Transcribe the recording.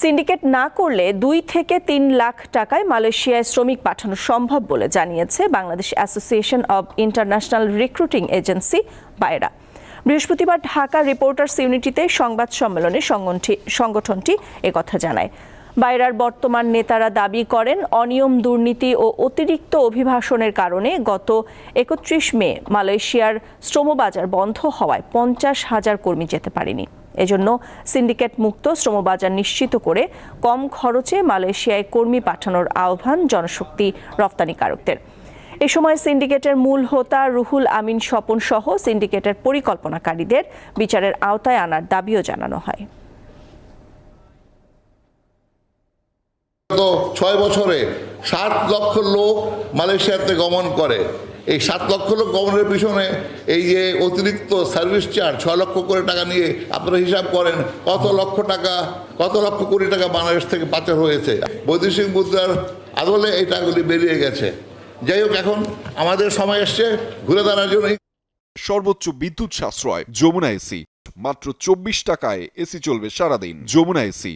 Syndicate না করলে দুই থেকে তিন লাখ টাকায় মালয়েশিয়ায় শ্রমিক পাঠানো সম্ভব বলে জানিয়েছে Bangladesh association of international recruiting agency BAIRA বৃহস্পতিবার ঢাকা রিপোর্টার্স ইউনিটিতে সংবাদ সম্মেলনে সংগঠনটি- একথা জানায়। বাইরার বর্তমান নেতারা দাবি করেন, অনিয়ম, দুর্নীতি ও অতিরিক্ত অভিভাষণের কারণে গত একত্রিশ মে মালয়েশিয়ার শ্রমবাজার বন্ধ হওয়ায় পঞ্চাশ হাজার কর্মী যেতে পারেনি। এজন্য সিন্ডিকেট মুক্ত শ্রমবাজার নিশ্চিত করে কম খরচে মালয়েশিয়ায় কর্মী পাঠানোর আহ্বান জনশক্তি রপ্তানিকারকদের এ সময় সিন্ডিকেটের মূল হোতা রুহুল আমিন স্বপন সহ সিন্ডিকেটের পরিকল্পনাকারীদের বিচারের আওতায় আনার দাবিও জানানো হয়। ছয় বছরে সাত লক্ষ লোক মালয়েশিয়াতে গমন করে। এই সাত লক্ষ লোক গমনের পিছনে এই যে অতিরিক্ত সার্ভিস চার্জ, ছয় লক্ষ কোটি টাকা নিয়ে আপনারা হিসাব করেন কত লক্ষ টাকা, কত লক্ষ কোটি টাকা বাংলাদেশ থেকে পাচার হয়েছে। বৈদেশিক মুদ্রার আদলে এই টাকাগুলি বেরিয়ে গেছে। যাই হোক, এখন আমাদের সময় এসছে, ঘুরে দাঁড়ার জন্য সর্বোচ্চ বিদ্যুৎ সাশ্রয়, যমুনা এসি। মাত্র চব্বিশ টাকায় এসি চলবে সারাদিন, যমুনা এসি।